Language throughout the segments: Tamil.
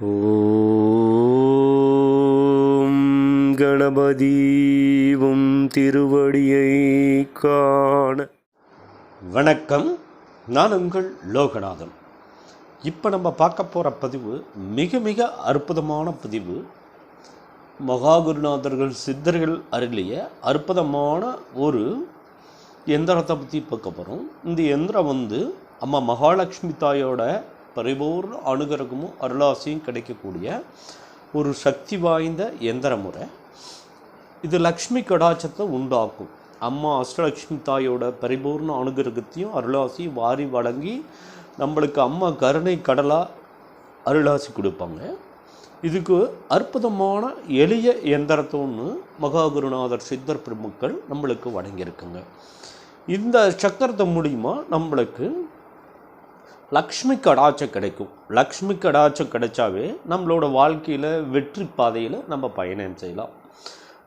ஓம் கணபதீவும் திருவடியை காண. வணக்கம். நான் உங்கள் லோகநாதன். இப்போ நம்ம பார்க்க போகிற பதிவு மிக மிக அற்புதமான பதிவு. மகாகுருநாதர்கள் சித்தர்கள் அருளிய அற்புதமான ஒரு எந்திரத்தை பற்றி பார்க்க போகிறோம் இந்த எந்திரம் வந்து அம்மா மகாலட்சுமி தாயோட பரிபூர்ண அனுகிரகமும் அருளாசியும் கிடைக்கக்கூடிய ஒரு சக்தி வாய்ந்த எந்திர முறை இது லக்ஷ்மி கடாச்சத்தை உண்டாக்கும். அம்மா அஷ்டலக்ஷ்மி தாயோட பரிபூர்ண அனுகிரகத்தையும் அருளாசியும் வாரி வழங்கி நம்மளுக்கு அம்மா கருணை கடலாக அருளாசி கொடுப்பாங்க. இதுக்கு அற்புதமான எளிய எந்திரத்தை ஒன்று மகாகுருநாதர் சித்தர் பெருமக்கள் நம்மளுக்கு வழங்கியிருக்குங்க. இந்த சக்கரத்தை மூலிமா நம்மளுக்கு லக்ஷ்மி கடாச்சம் கிடைக்கும். லக்ஷ்மி கடாச்சம் கிடைச்சாவே நம்மளோட வாழ்க்கையில் வெற்றி பாதையில் நம்ம பயணம் செய்யலாம்.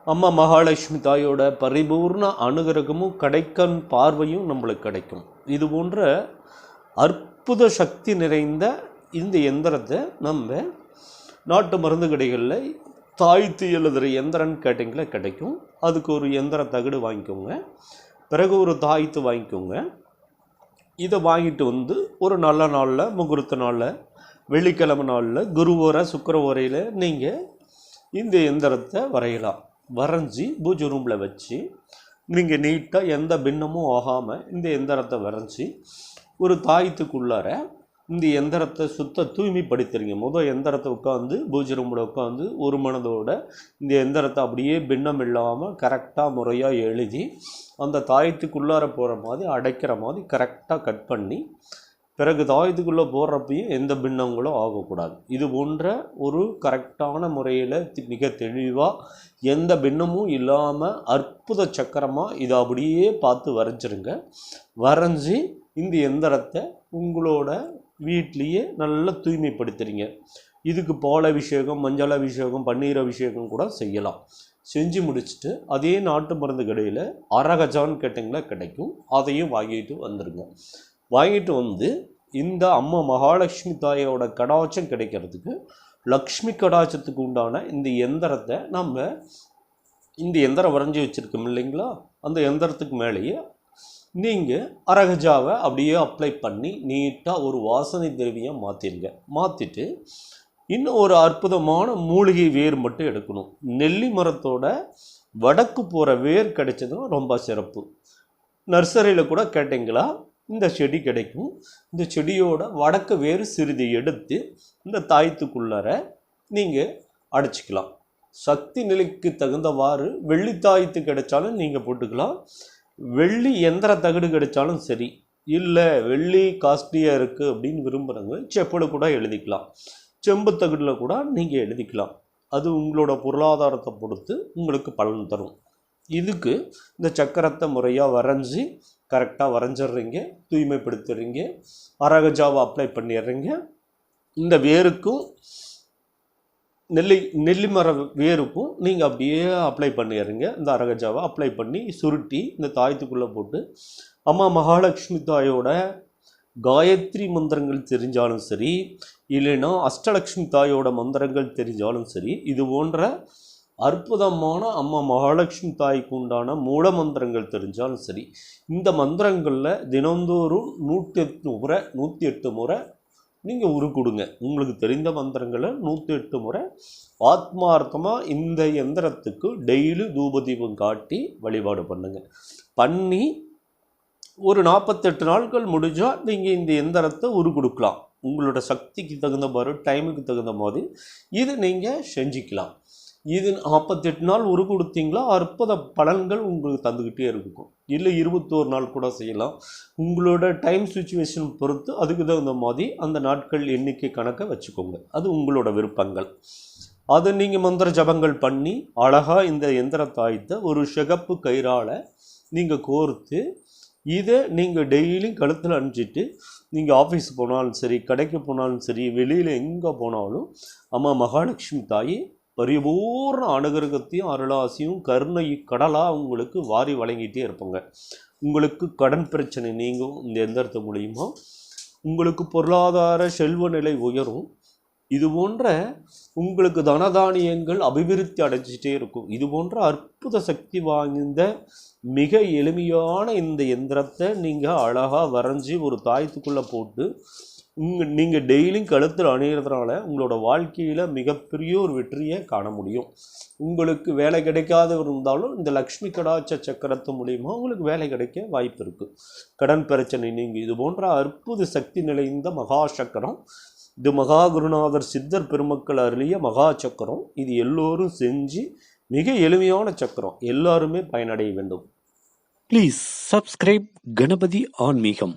அம்மா மகாலட்சுமி தாயோட பரிபூர்ண அனுகிரகமும் கிடைக்கன் பார்வையும் நம்மளுக்கு கிடைக்கும். இது போன்ற அற்புத சக்தி நிறைந்த இந்த எந்திரத்தை நம்ம நாட்டு மருந்து கடைகளில் தாய்த்து எழுதுகிற எந்திரன்னு கேட்டிங்களா? கிடைக்கும். அதுக்கு ஒரு எந்திர தகடு வாங்கிக்கோங்க. பிறகு ஒரு தாய்த்து வாங்கிக்கோங்க. இதை வாங்கிட்டு வந்து ஒரு நல்ல நாளில் முகூர்த்த நாளில் வெள்ளிக்கிழமை நாளில் குருவோரை சுக்கரவோரையில் நீங்கள் இந்த எந்திரத்தை வரையலாம். வரைஞ்சி பூஜை ரூமில் வச்சு நீங்கள் நீட்டாக எந்த பின்னமும் ஆகாமல் இந்த எந்திரத்தை வரைஞ்சி ஒரு தாயத்துக்குள்ளார இந்த எந்திரத்தை சுத்த தூய்மைப்படுத்துறீங்க முதல் எந்திரத்தை உட்காந்து பூஜை ரூமில் உட்காந்து ஒரு மனதோட இந்த எந்திரத்தை அப்படியே பின்னம் இல்லாமல் கரெக்டாக முறையாக எழுதி அந்த தாயத்துக்குள்ளார போகிற மாதிரி அடைக்கிற மாதிரி கரெக்டாக கட் பண்ணி பிறகு தாயத்துக்குள்ளே போடுறப்பையும் எந்த பின்னங்களும் ஆகக்கூடாது. இது போன்ற ஒரு கரெக்டான முறையில் மிக தெளிவாக எந்த பின்னமும் இல்லாமல் அற்புத சக்கரமாக இதை அப்படியே பார்த்து வரைஞ்சிருங்க. வரைஞ்சி இந்த எந்திரத்தை உங்களோட வீட்லேயே நல்லா தூய்மைப்படுத்துறீங்க. இதுக்கு பால் அபிஷேகம் மஞ்சள் அபிஷேகம் பன்னீர் அபிஷேகம் கூட செய்யலாம். செஞ்சு முடிச்சுட்டு அதே நாட்டு மருந்து கடையில் அரகஜான்னு கேட்டிங்களா கிடைக்கும். அதையும் வாங்கிட்டு வந்துடுங்க வாங்கிட்டு வந்து இந்த அம்மா மகாலட்சுமி தாயோட கடாச்சம் கிடைக்கிறதுக்கு லக்ஷ்மி கடாச்சத்துக்கு உண்டான இந்த எந்திரத்தை நம்ம இந்த எந்திரம் வரைஞ்சி வச்சுருக்கோம் இல்லைங்களா? அந்த எந்திரத்துக்கு மேலேயே நீங்கள் அரகஜாவை அப்படியே அப்ளை பண்ணி நீட்டாக ஒரு வாசனை திரவியம் மாற்றிடுங்க மாற்றிட்டு இன்னும் ஒரு அற்புதமான மூலிகை வேர் மட்டும் எடுக்கணும். நெல்லி மரத்தோட வடக்கு போகிற வேர் கிடைச்சதும் ரொம்ப சிறப்பு. நர்சரியில் கூட கேட்டிங்களா? இந்த செடி கிடைக்கும். இந்த செடியோட வடக்கு வேறு சிறிது எடுத்து இந்த தாயத்துக்குள்ளார நீங்கள் அடைச்சிக்கலாம். சக்தி நிலைக்கு தகுந்தவாறு வெள்ளி தாயத்து கிடைச்சாலும் நீங்கள் போட்டுக்கலாம். வெள்ளி எந்திர தகடு கிடைச்சாலும் சரி இல்லை வெள்ளி காஸ்ட்லியாக இருக்குது அப்படின்னு விரும்புகிறவங்க செப்படு கூட எழுதிக்கலாம். செம்பு தகடில் கூட நீங்கள் எழுதிக்கலாம். அது உங்களோட பொருளாதாரத்தை பொறுத்து உங்களுக்கு பலன் தரும். இதுக்கு இந்த சக்கரத்தை முறையாக வரைஞ்சி கரெக்டாக வரைஞ்சிடுறீங்க தூய்மைப்படுத்துறீங்க அரகஜாவை அப்ளை பண்ணிடுறீங்க. இந்த வேருக்கும் நெல்லி நெல்லி மர வேருக்கும் நீங்கள் அப்படியே அப்ளை பண்ணிடுறீங்க. இந்த அரகஜாவை அப்ளை பண்ணி சுருட்டி இந்த தாயத்துக்குள்ளே போட்டு அம்மா மகாலட்சுமி தாயோட காயத்ரி மந்திரங்கள் தெரிஞ்சாலும் சரி இல்லைன்னா அஷ்டலக்ஷ்மி தாயோட மந்திரங்கள் தெரிஞ்சாலும் சரி இது போன்ற அற்புதமான அம்மா மகாலட்சுமி தாய்க்கு உண்டான மூல மந்திரங்கள் தெரிஞ்சாலும் சரி இந்த மந்திரங்களில் தினந்தோறும் நூற்றி எட்டு முறை நூற்றி எட்டு முறை நீங்கள் உரு கொடுங்க உங்களுக்கு தெரிந்த மந்திரங்களை நூற்றி எட்டு முறை ஆத்மார்த்தமாக இந்த எந்திரத்துக்கு டெய்லி தூபதீபம் காட்டி வழிபாடு பண்ணுங்கள் பண்ணி ஒரு நாற்பத்தெட்டு நாட்கள் முடிஞ்சால் நீங்கள் இந்த எந்திரத்தை உரு கொடுக்கலாம் உங்களோட சக்திக்கு தகுந்த மாதிரி டைமுக்கு தகுந்த மாதிரி இது நீங்கள் செஞ்சுக்கலாம். இது நாற்பத்தெட்டு நாள் ஒரு கொடுத்தீங்களா? அற்புத பலன்கள் உங்களுக்கு தந்துக்கிட்டே இருக்கும். இல்லை இருபத்தோரு நாள் கூட செய்யலாம். உங்களோட டைம் சுச்சுவேஷன் பொறுத்து அதுக்கு தகுந்த மாதிரி அந்த நாட்கள் எண்ணிக்கை கணக்கை வச்சுக்கோங்க. அது உங்களோட விருப்பங்கள். அதை நீங்கள் மந்திர ஜபங்கள் பண்ணி அழகாக இந்த எந்திர தாயத்தை ஒரு சிகப்பு கயிறால் நீங்கள் கோர்த்து இதை நீங்கள் டெய்லியும் கழுத்தில் அணிஞ்சிட்டு நீங்கள் ஆஃபீஸ் போனாலும் சரி கடைக்கு போனாலும் சரி வெளியில் எங்கே போனாலும் அம்மா மகாலட்சுமி தாய் பரிபூர்ண அனுகிரகத்தையும் அருளாசியும் கருணை கடலாக உங்களுக்கு வாரி வழங்கிட்டே இருப்பாங்க. உங்களுக்கு கடன் பிரச்சனை நீங்கும். இந்த எந்திரத்து மூலியமாக உங்களுக்கு பொருளாதார செல்வ நிலை உயரும். இது போன்ற உங்களுக்கு தனதானியங்கள் அபிவிருத்தி அடைஞ்சிட்டே இருக்கும். இது போன்ற அற்புத சக்தி வாய்ந்த மிக எளிமையான இந்த எந்திரத்தை நீங்கள் அழகாக வரைஞ்சி ஒரு தாயத்துக்குள்ளே போட்டு உங்கள் நீங்கள் டெய்லியும் கழுத்தில் அணியிறதுனால உங்களோட வாழ்க்கையில் மிகப்பெரிய ஒரு வெற்றியை காண முடியும். உங்களுக்கு வேலை கிடைக்காத இருந்தாலும் இந்த லக்ஷ்மி கடாட்ச சக்கரத்து மூலியமாக உங்களுக்கு வேலை கிடைக்க வாய்ப்பு இருக்குது கடன் பிரச்சனை நீங்கள் இது போன்ற அற்புத சக்தி நிலைந்த மகா சக்கரம் இது மகா குருநாதர் சித்தர் பெருமக்கள் அருளிய மகா சக்கரம் இது எல்லோரும் செஞ்சு மிக எளிமையான சக்கரம். எல்லாருமே பயனடைய வேண்டும். ப்ளீஸ் சப்ஸ்கிரைப் கணபதி ஆன்மீகம்